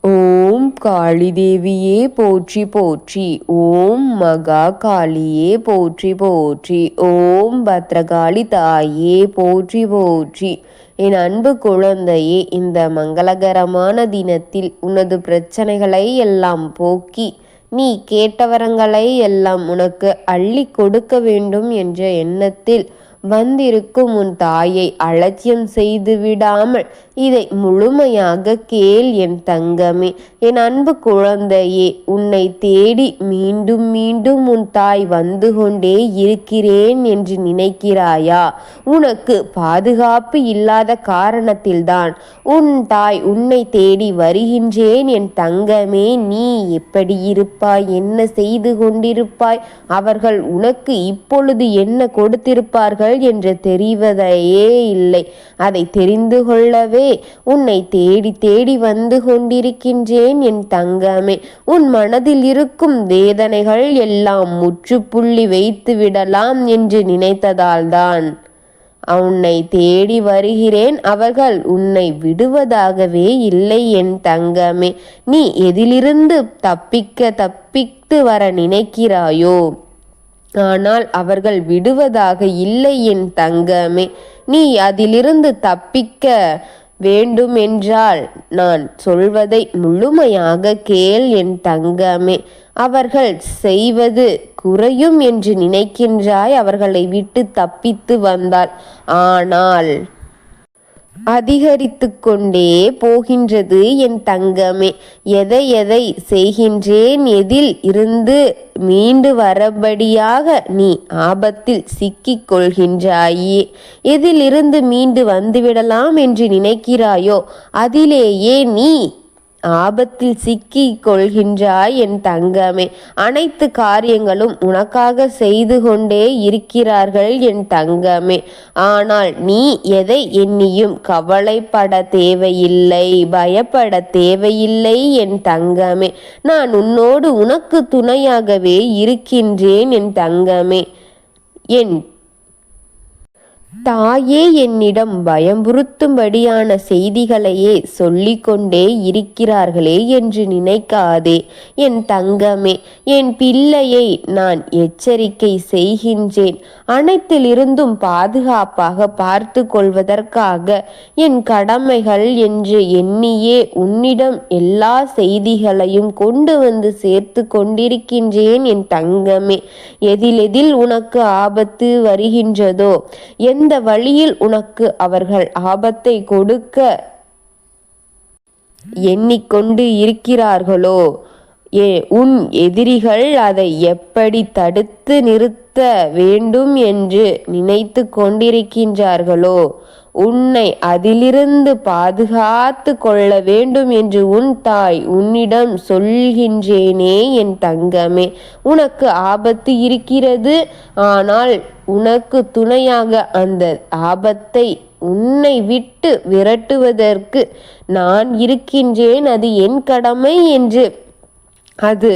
ஓம் காளி தேவியே போற்றி போற்றி. ஓம் மகா காளியே போற்றி போற்றி. ஓம் பத்ரகாளி தாயே போற்றி போற்றி. என் அன்பு குழந்தையே இந்த மங்களகரமான தினத்தில் உனது பிரச்சனைகளை எல்லாம் போக்கி நீ கேட்டவரங்களை எல்லாம் உனக்கு அள்ளி கொடுக்க வேண்டும் என்ற எண்ணத்தில் வந்திருக்கும் உன் தாயை அலட்சியம் செய்து விடாமல் இதை முழுமையாக கேள் என் தங்கமே. என் அன்பு குழந்தையே உன்னை தேடி மீண்டும் மீண்டும் உன் தாய் வந்து கொண்டே இருக்கிறேன் என்று நினைக்கிறாயா? உனக்கு பாதுகாப்பு இல்லாத காரணத்தில்தான் உன் தாய் உன்னை தேடி வருகின்றேன். என் தங்கமே நீ எப்படி இருப்பாய்? என்ன செய்து கொண்டிருப்பாய்? அவர்கள் உனக்கு இப்பொழுது என்ன கொடுத்திருப்பார்கள்? என்று தெரிவதையே இல்லை. அதை தெரிந்து கொள்ளவே உன்னை தேடி தேடி வந்து கொண்டிருக்கின்றேன் என் தங்கமே. உன் மனதில் இருக்கும் வேதனைகள் எல்லாம் முற்றுப்புள்ளி வைத்து விடலாம் என்று நினைத்ததால்தான் உன்னை தேடி வருகிறேன். அவர்கள் உன்னை விடுவதாகவே இல்லை என் தங்கமே. நீ எதிலிருந்து தப்பிக்க தப்பித்து வர நினைக்கிறாயோ? ஆனால் அவர்கள் விடுவதாக இல்லை என் தங்கமே நீ அதிலிருந்து தப்பிக்க வேண்டுமென்றால் நான் சொல்வதை முழுமையாக கேள் என் தங்கமே. அவர்கள் செய்வது குறையும் என்று நினைக்கின்றாய் அவர்களை விட்டு தப்பித்து வந்தால். ஆனால் அதிகரித்து கொண்டே போகின்றது என் தங்கமே. எதை எதை செய்கின்றேன்? எதில் இருந்து மீண்டு வரபடியாக நீ ஆபத்தில் சிக்கிக் கொள்கின்றாயே எதிலிருந்து மீண்டு வந்துவிடலாம் என்று நினைக்கிறாயோ? அதிலேயே நீ ஆபத்தில் சிக்கி கொள்கின்றாய் என் தங்கமே. அனைத்து காரியங்களும் உனக்காக செய்து கொண்டே இருக்கிறார்கள் என் தங்கமே. ஆனால் நீ எதை எண்ணியும் கவலைப்பட தேவையில்லை பயப்பட தேவையில்லை என் தங்கமே. நான் உன்னோடு உனக்கு துணையாகவே இருக்கின்றேன் என் தங்கமே. என் தாயே என்னிடம் பயம்புறுத்தும்படியான செய்திகளையே சொல்லிக்கொண்டே இருக்கிறார்களே என்று நினைக்காதே. என் தங்கமே என் பிள்ளையை நான் எச்சரிக்கை செய்கின்றேன். அனைத்திலிருந்தும் பாதுகாப்பாக பார்த்து கொள்வதற்காக என் கடமைகள் என்று எண்ணியே உன்னிடம் எல்லா செய்திகளையும் கொண்டு வந்து சேர்த்து கொண்டிருக்கின்றேன் என் தங்கமே. எதிலெதில் உனக்கு ஆபத்து வருகின்றதோ? எந்த வழியில் உனக்கு அவர்கள் ஆபத்தை கொடுக்க எண்ணிக்கொண்டு இருக்கிறார்களோ? ஏ உன் எதிரிகள் அதை எப்படி தடுத்து நிறுத்த வேண்டும் என்று நினைத்து கொண்டிருக்கின்றார்களோ? உன்னை அதிலிருந்து பாதுகாத்து கொள்ள வேண்டும் என்று உன் தாய் உன்னிடம் சொல்கின்றேனே என் தங்கமே. உனக்கு ஆபத்து இருக்கிறது. ஆனால் உனக்கு துணையாக அந்த ஆபத்தை உன்னை விட்டு விரட்டுவதற்கு நான் இருக்கின்றேன். அது என் கடமை என்று அது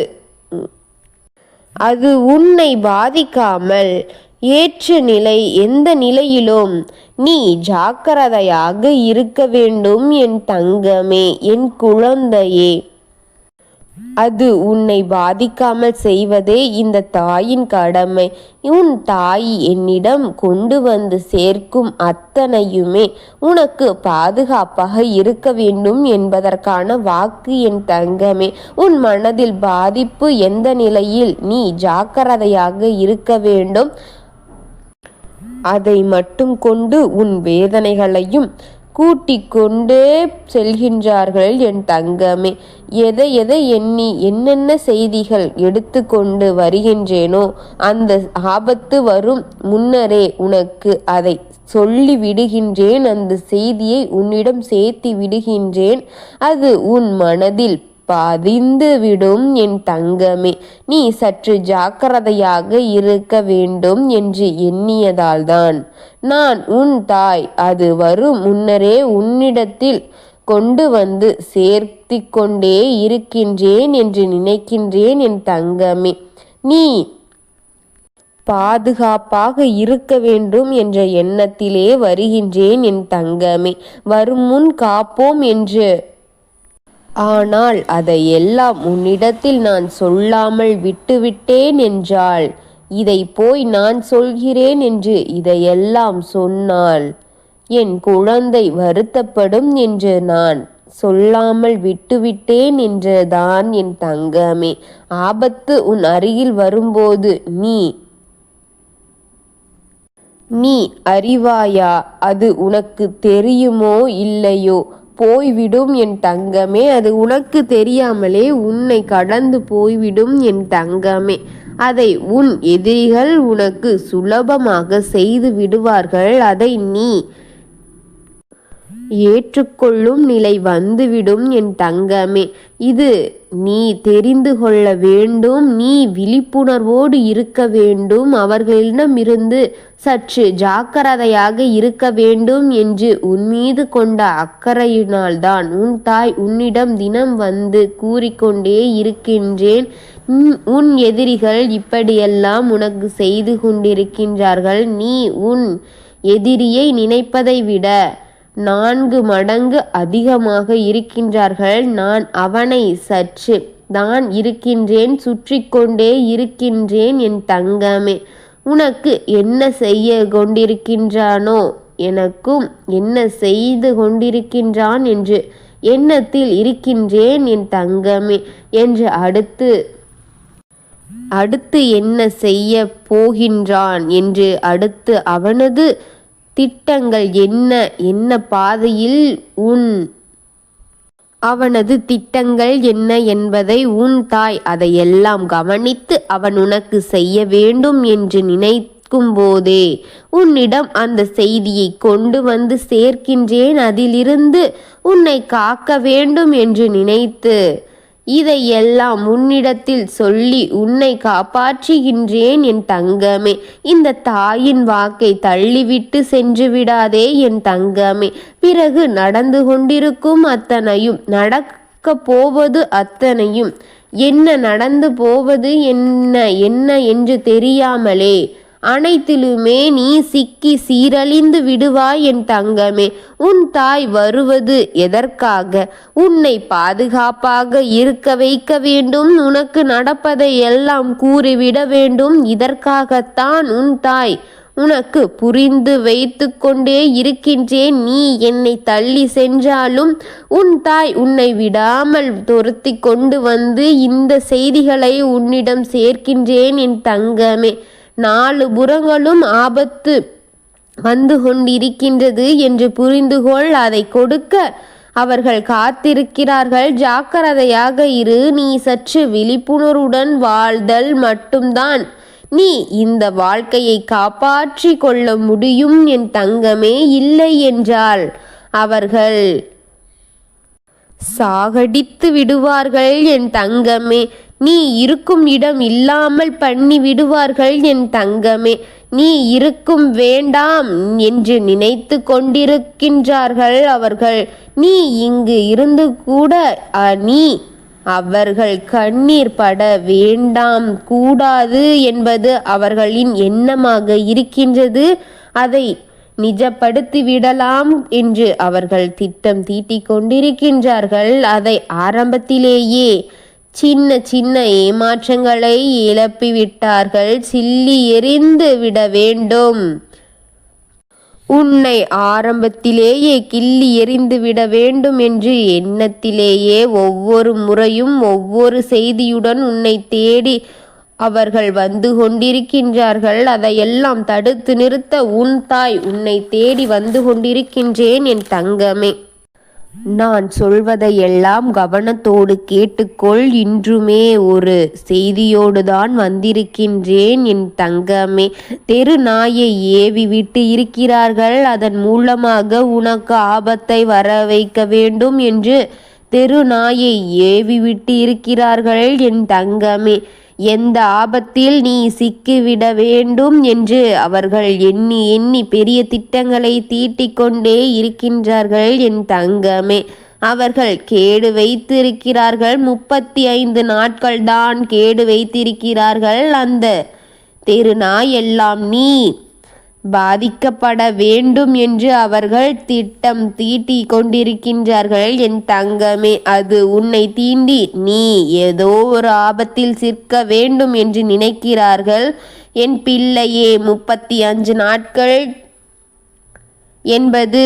அது உன்னை பாதிக்காமல் ஏற்ற நிலை எந்த நிலையிலும் நீ ஜாக்கிரதையாக இருக்க வேண்டும் என் தங்கமே என் குழந்தையே. அது உன்னை பாதிக்காமல் செய்வதே இந்த தாயின் கடமை. உன் தாய் என்னிடம் கொண்டு வந்து சேர்க்கும் அத்தனையுமே உனக்கு பாதுகாப்பாக இருக்க வேண்டும் என்பதற்கான வாக்கு என் தங்கமே. உன் மனதில் பாதிப்பு எந்த நிலையில் நீ ஜாக்கிரதையாக இருக்க வேண்டும்? அதை மட்டும் கொண்டு உன் வேதனைகளையும் கூட்டி கொண்டே செல்கின்றார்கள் என் தங்கமே. எதை எதை எண்ணி என்னென்ன செய்திகள் எடுத்து கொண்டு வருகின்றேனோ அந்த ஆபத்து வரும் முன்னரே உனக்கு அதை சொல்லி விடுகின்றேன். அந்த செய்தியை உன்னிடம் சேர்த்தி விடுகின்றேன். அது உன் மனதில் பதிந்து விடும் என் தங்கமே நீ சற்று ஜாக்கிரதையாக இருக்க வேண்டும் என்று எண்ணியதால்தான். நான் உன் தாய் அது வரும் முன்னரே உன்னிடத்தில் கொண்டு வந்து சேர்த்தி கொண்டே இருக்கின்றேன் என்று நினைக்கின்றேன் என் தங்கமே. நீ பாதுகாப்பாக இருக்க வேண்டும் என்ற எண்ணத்திலே வருகின்றேன் என் தங்கமே. வரும் முன் காப்போம் என்று ஆனால் அதையெல்லாம் உன்னிடத்தில் நான் சொல்லாமல் விட்டுவிட்டேன் என்றாள். இதை போய் நான் சொல்கிறேன் என்று இதையெல்லாம் சொன்னால் என் குழந்தை வருத்தப்படும் என்று நான் சொல்லாமல் விட்டுவிட்டேன் என்றுதான் என் தங்கமே. ஆபத்து உன் அருகில் வரும்போது நீ நீ அறிவாயா? அது உனக்கு தெரியுமோ இல்லையோ? போய்விடும் என் தங்கமே. அது உனக்கு தெரியாமலே உன்னை கடந்து போய்விடும் என் தங்கமே. அதை உன் எதிரிகள் உனக்கு சுலபமாக செய்து விடுவார்கள். அதை நீ ஏற்றுக்கொள்ளும் நிலை வந்துவிடும் என் தங்கமே. இது நீ தெரிந்து கொள்ள வேண்டும் நீ விழிப்புணர்வோடு இருக்க வேண்டும் அவர்களிடமிருந்து சற்று ஜாக்கிரதையாக இருக்க வேண்டும் என்று உன் மீது கொண்ட அக்கறையினால்தான் உன் தாய் உன்னிடம் தினம் வந்து கூறிக்கொண்டே இருக்கின்றேன். உன் எதிரிகள் இப்படியெல்லாம் உனக்கு செய்து கொண்டிருக்கின்றார்கள். நீ உன் எதிரியை நினைப்பதை விட நான்கு மடங்கு அதிகமாக இருக்கின்றார்கள். நான் அவனை சற்று தான் இருக்கின்றேன் சுற்றி கொண்டே இருக்கின்றேன் என் தங்கமே. உனக்கு என்ன செய்ய கொண்டிருக்கின்றானோ எனக்கும் என்ன செய்து கொண்டிருக்கின்றான் என்று எண்ணத்தில் இருக்கின்றேன் என் தங்கமே என்று அடுத்து அடுத்து என்ன செய்ய போகின்றான் என்று அடுத்து அவனது திட்டங்கள் என்ன? என்ன பாதையில் உன் அவனது திட்டங்கள் என்ன என்பதை உன் தாய் அதையெல்லாம் கவனித்து அவன் உனக்கு செய்ய வேண்டும் என்று நினைக்கும் போதே உன்னிடம் அந்த செய்தியை கொண்டு வந்து சேர்க்கின்றேன். அதிலிருந்து உன்னை காக்க வேண்டும் என்று நினைத்து இதையெல்லாம் உன்னிடத்தில் சொல்லி உன்னை காப்பாற்றுகின்றேன் என் தங்கமே. இந்த தாயின் வாக்கை தள்ளிவிட்டு சென்று விடாதே என் தங்கமே. பிறகு நடந்து கொண்டிருக்கும் அத்தனையும் நடக்க போவது அத்தனையும். என்ன நடந்து போவது என்ன என்ன என்று தெரியாமலே அனைத்திலுமே நீ சிக்கி சீரழிந்து விடுவாய் என் தங்கமே. உன் தாய் வருவது எதற்காக? உன்னை பாதுகாப்பாக இருக்க வைக்க வேண்டும். உனக்கு நடப்பதை எல்லாம் கூறிவிட வேண்டும். இதற்காகத்தான் உன் தாய் உனக்கு புரிந்து வைத்து கொண்டே இருக்கின்றேன். நீ என்னை தள்ளி சென்றாலும் உன் தாய் உன்னை விடாமல் துரத்தி கொண்டு வந்து இந்த செய்திகளை உன்னிடம் சேர்க்கின்றேன் என் தங்கமே. நாலு புறங்களும் ஆபத்து வந்து கொண்டிருக்கின்றது என்று புரிந்துகொள் அதை கொடுக்க அவர்கள் காத்திருக்கிறார்கள். ஜாக்கிரதையாக இரு நீ சற்று விழிப்புணர்வுடன் வாழ்தல் மட்டும்தான். நீ இந்த வாழ்க்கையை காப்பாற்றி கொள்ள முடியும் என் தங்கமே இல்லை என்றால் அவர்கள் சாகடித்து விடுவார்கள் என் தங்கமே நீ இருக்கும் இடம் இல்லாமல் பண்ணி விடுவார்கள் என் தங்கமே. நீ இருக்கும் வேண்டாம் என்று நினைத்து கொண்டிருக்கின்றார்கள் அவர்கள். நீ இங்கு இருந்து கூட நீ அவர்கள் கண்ணீர் பட வேண்டாம் கூடாது என்பது அவர்களின் எண்ணமாக இருக்கின்றது. அதை நிஜப்படுத்தி விடலாம் என்று அவர்கள் திட்டம் தீட்டிக் கொண்டிருக்கின்றார்கள். அதை ஆரம்பத்திலேயே சின்ன சின்ன ஏமாற்றங்களை இழப்பிவிட்டார்கள். சில்லி எரிந்து விட வேண்டும். உன்னை ஆரம்பத்திலேயே கிள்ளி எறிந்து விட வேண்டும் என்று எண்ணத்திலேயே ஒவ்வொரு முறையும் ஒவ்வொரு செய்தியுடன் உன்னை தேடி அவர்கள் வந்து கொண்டிருக்கின்றார்கள். அதையெல்லாம் தடுத்து நிறுத்த உன் தாய் உன்னை தேடி வந்து கொண்டிருக்கின்றேன் என் தங்கமே. நான் சொல்வதையெல்லாம் கவனத்தோடு கேட்டுக்கொள். இன்றுமே ஒரு செய்தியோடு தான் வந்திருக்கின்றேன் என் தங்கமே. தெரு நாயை ஏவி விட்டு இருக்கிறார்கள். அதன் மூலமாக உனக்கு ஆபத்தை வர வைக்க வேண்டும் என்று தெரு நாயை ஏவி விட்டு இருக்கிறார்கள் என் தங்கமே. எந்த ஆபத்தில் நீ சிக்கிவிட வேண்டும் என்று அவர்கள் எண்ணி எண்ணி பெரிய திட்டங்களை தீட்டிக்கொண்டே இருக்கின்றார்கள் என் தங்கமே. அவர்கள் கேடு வைத்திருக்கிறார்கள். முப்பத்தி ஐந்து நாட்கள் தான் கேடு வைத்திருக்கிறார்கள். அந்த தெருநாய் எல்லாம் நீ. பாதிக்கப்பட வேண்டும் என்று அவர்கள் திட்டம் தீட்டிக் கொண்டிருக்கின்றார்கள். என் தங்கமே அது உன்னை தீண்டி நீ ஏதோ ஒரு ஆபத்தில் சிற்க வேண்டும் என்று நினைக்கிறார்கள். என் பிள்ளையே முப்பத்தி அஞ்சு நாட்கள் என்பது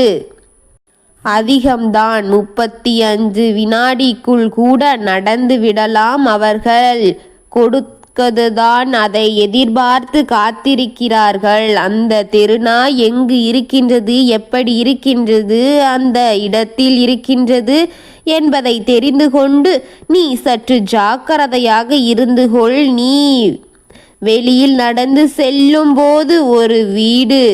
அதிகம்தான். முப்பத்தி அஞ்சு வினாடிக்குள் கூட நடந்து விடலாம். அவர்கள் கொடுக்கதுதான் அதை எதிர்பார்த்து காத்திருக்கிறார்கள். அந்த தெருநாய் எங்கு இருக்கின்றது எப்படி இருக்கின்றது அந்த இடத்தில் இருக்கின்றது என்பதை தெரிந்து கொண்டு நீ சற்று ஜாக்கிரதையாக இருந்து கொள். நீ வெளியில் நடந்து செல்லும் போது ஒரு வீடு.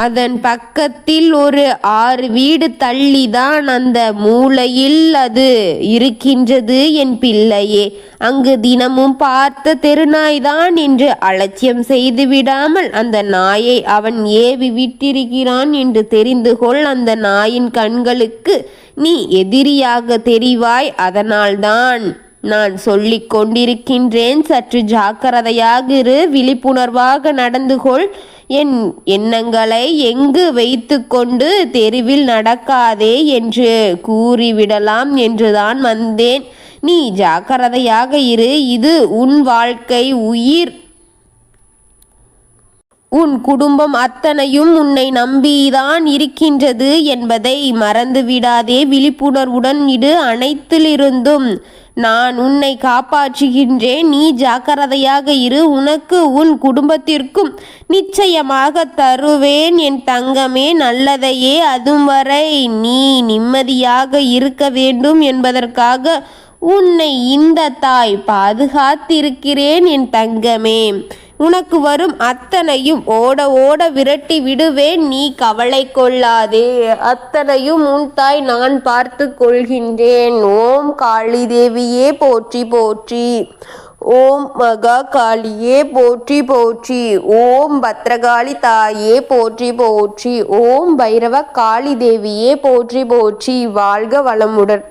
அதன் பக்கத்தில் ஒரு ஆறு வீடு தள்ளிதான் அந்த மூலையில் அது இருக்கின்றது என் பிள்ளையே. அங்கு தினமும் பார்த்த தெருநாய்தான் என்று அலட்சியம் செய்து விடாமல் அந்த நாயை அவன் ஏவி விட்டிருக்கிறான் என்று தெரிந்து கொள். அந்த நாயின் கண்களுக்கு நீ எதிரியாக தெரிவாய் அதனால்தான் நான் சொல்லிக் கொண்டிருக்கின்றேன். சற்று ஜாக்கிரதையாக இரு விழிப்புணர்வாக நடந்து கொள். என் எண்ணங்களை எங்கு வைத்துக்கொண்டு தெருவில் நடக்காதே என்று கூறிவிடலாம் என்றுதான் வந்தேன். நீ ஜாக்கிரதையாக இரு இது உன் வாழ்க்கை உயிர். உன் குடும்பம் அத்தனையும் உன்னை நம்பிதான் இருக்கின்றது என்பதை மறந்துவிடாதே. விழிப்புணர்வுடன் இடு அனைத்திலிருந்தும் நான் உன்னை காப்பாற்றுகின்றேன். நீ ஜாக்கிரதையாக இரு உனக்கு உன் குடும்பத்திற்கும் நிச்சயமாக தருவேன். என் தங்கமே நல்லதையே அதுவும் வரை நீ நிம்மதியாக இருக்க வேண்டும் என்பதற்காக உன்னை இந்த தாய் பாதுகாத்திருக்கிறேன் என் தங்கமே. உனக்கு வரும் அத்தனையும் ஓட ஓட விரட்டி விடுவேன். நீ கவலை கொள்ளாதே. அத்தனையும் உன் தாய் நான் பார்த்து கொள்கின்றேன். ஓம் காளி தேவியே போற்றி போற்றி. ஓம் மகா காளியே போற்றி போற்றி. ஓம் பத்ரகாளி தாயே போற்றி போற்றி. ஓம் பைரவ காளி தேவியே போற்றி போற்றி. வாழ்க வளமுடன்.